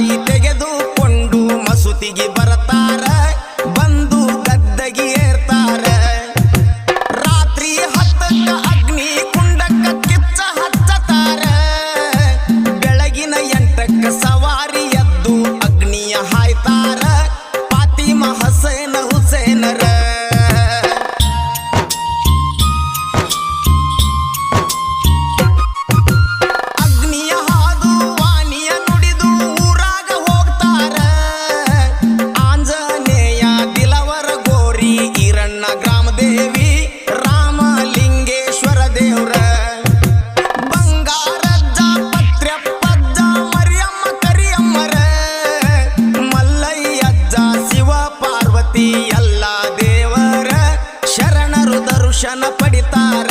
ಬಾಯಿ ತೆಗೆದುಕೊಂಡು ಮಸುತಿಗೆ ಬರತಾರ ಬಂದು ಗದ್ದಗಿ ಏರ್ತಾರ. ರಾತ್ರಿ ಹತ್ತಕ್ಕ ಅಗ್ನಿ ಕುಂಡಕ್ಕ ಕಿಚ್ಚ ಹಚ್ಚತಾರೆ ಬೆಳಗಿನ ಎಂಟಕ್ಕ ಸವಾರಿ ಎದ್ದು ಅಗ್ನಿಯ ಹಾಯ್ತಾರ. ಪಾತಿಮ ಹಸೇನ ಪಾಪಿಯಲ್ಲ ದೇವರ ಶರಣರು ದರ್ಶನ ಪಡಿತಾರ.